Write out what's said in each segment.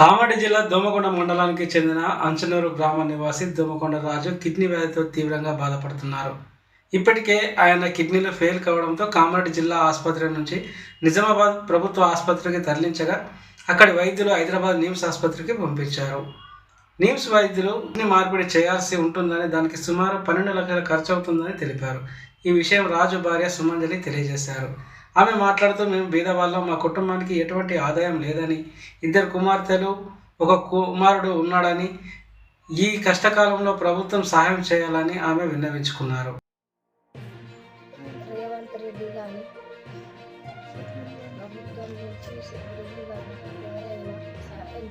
కామారెడ్డి జిల్లా దోమకొండ మండలానికి చెందిన అంచనూరు గ్రామ నివాసి దోమకొండ రాజు కిడ్నీ వ్యాధితో తీవ్రంగా బాధపడుతున్నారు. ఇప్పటికే ఆయన కిడ్నీలు ఫెయిల్ కావడంతో కామారెడ్డి జిల్లా ఆసుపత్రి నుంచి నిజామాబాద్ ప్రభుత్వ ఆసుపత్రికి తరలించగా అక్కడి వైద్యులు హైదరాబాద్ నిమ్స్ ఆసుపత్రికి పంపించారు. నిమ్స్ వైద్యులు కిడ్నీ మార్పిడి చేయాల్సి ఉంటుందని దానికి సుమారు పన్నెండు లక్షల ఖర్చు అవుతుందని తెలిపారు. ఈ విషయం రాజు భార్య సుమంజలి తెలియజేశారు. ఆమె మాట్లాడుతూ మేము బీదవాళ్ళం మా కుటుంబానికి ఎటువంటి ఆదాయం లేదని. ఇద్దరు కుమార్తెలు ఒక కుమారుడు ఉన్నాడని. ఈ కష్టకాలంలో ప్రభుత్వం సహాయం చేయాలని ఆమె విన్నవించుకున్నారు.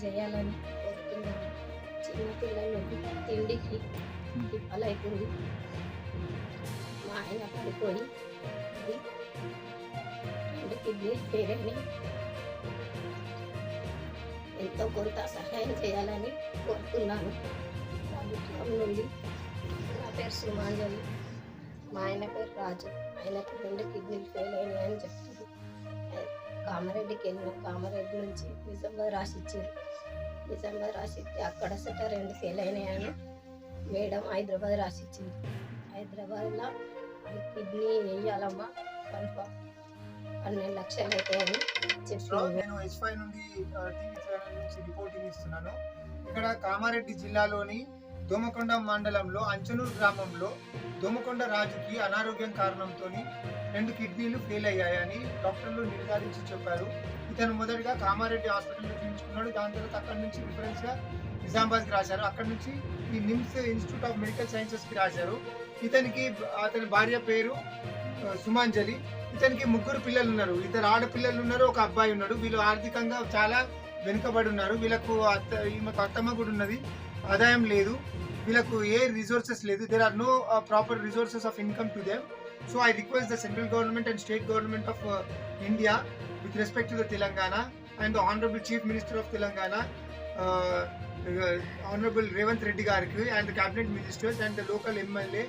చేయాలని కోరుతున్నాను. తిండికి మా ఆయన పడిపోయి అది రెండు కిడ్నీ పేరని ఎంతో కొంత సహాయం చేయాలని కోరుతున్నాను. ప్రభుత్వం నుండి నా పేరు సుమాంజలి. మా ఆయన పేరు రాజు. ఆయనకు రెండు కిడ్నీలు ఫెయిల్ అయినాయని చెప్తుంది కామారెడ్డికి వెళ్ళిన కామారెడ్డి నుంచి నిజామాబాద్ రాసి ఇచ్చారు నిజామాబాద్ రాసి ఇస్తే అక్కడ సెట రెండు ఫెయిల్ అయినాయని మేడం హైదరాబాద్ రాసిచ్చింది. హైదరాబాద్లో కిడ్నీ వేయాలమ్మా కన్ఫామ్. పన్నెండు లక్షలు అవుతాయని నేను ఎస్ నుండి టీవీ ఛానల్ నుంచి రిపోర్టింగ్ ఇస్తున్నాను. ఇక్కడ కామారెడ్డి జిల్లాలోని దోమకొండ మండలంలో అంచనూరు గ్రామంలో దోమకొండ రాజుకి అనారోగ్యం కారణంతో రెండు కిడ్నీలు ఫెయిల్ అయ్యాయని డాక్టర్లు నిర్ధారించి చెప్పారు. ఇతను మొదటిగా కామారెడ్డి హాస్పిటల్లో చూపించుకున్నాడు. దాని తర్వాత అక్కడి నుంచి రిఫరెన్స్గా నిజామాబాద్కి రాశారు. అక్కడ నుంచి ఈ నిమ్స్ ఇన్స్టిట్యూట్ ఆఫ్ మెడికల్ సైన్సెస్కి రాశారు. ఇతనికి అతని భార్య పేరు సుమాంజలి. ఇతనికి ముగ్గురు పిల్లలు ఉన్నారు ఇద్దరు ఆడపిల్లలు ఉన్నారు ఒక అబ్బాయి ఉన్నాడు. వీళ్ళు ఆర్థికంగా చాలా వెనుకబడి ఉన్నారు వీళ్ళకు అత్త ఈమెకు అత్తమ్మ కూడా ఉన్నది. ఆదాయం లేదు. వీళ్ళకు ఏ రిసోర్సెస్ లేదు. There are no proper resources of income to them so I request the central government and state government of India with respect to the Telangana and the honourable chief minister of Telangana honourable Revanth Reddy గారికి and cabinet ministers and the local MLA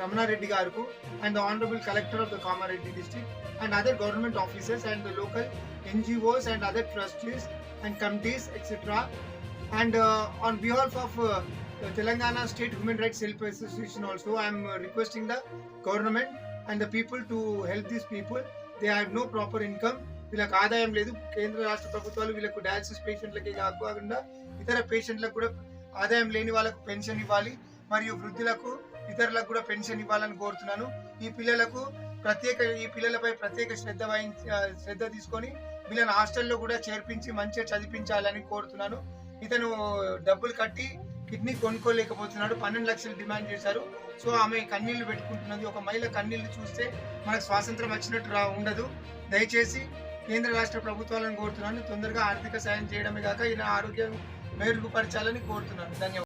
Ramana Reddy గారుకు and the honourable collector of the Kamareddy district and other government officers and the local NGOs and other trustees and committees etcetera and on behalf of Telangana state human rights help association also I'm requesting the government and the people to help these people they have no proper income వీళ్ళకి ఆదాయం లేదు. కేంద్ర రాష్ట్ర ప్రభుత్వాలు వీళ్ళకు dialysis పేషెంట్లకి కాకుండా ఇతర పేషెంట్లకు కూడా ఆదాయం లేని వాళ్ళకు పెన్షన్ ఇవ్వాలి. మరియు వృద్ధులకు ఇతరులకు కూడా పెన్షన్ ఇవ్వాలని కోరుతున్నాను. ఈ పిల్లలకు ప్రత్యేక ఈ పిల్లలపై ప్రత్యేక శ్రద్ధ వహించి శ్రద్ధ తీసుకొని వీళ్ళని హాస్టల్లో కూడా చేర్పించి మంచిగా చదివించాలని కోరుతున్నాను. ఇతను డబ్బులు కట్టి కిడ్నీ కొనుక్కోలేకపోతున్నాడు. పన్నెండు లక్షలు డిమాండ్ చేశారు. సో ఆమె కన్నీళ్ళు పెట్టుకుంటున్నది. ఒక మహిళ కన్నీళ్ళు చూస్తే మనకు స్వాతంత్రం వచ్చినట్టు రా ఉండదు. దయచేసి కేంద్ర రాష్ట్ర ప్రభుత్వాలను కోరుతున్నాను. తొందరగా ఆర్థిక సాయం చేయడమే కాక ఈయన ఆరోగ్యం మెరుగుపరచాలని కోరుతున్నాను. ధన్యవాదాలు.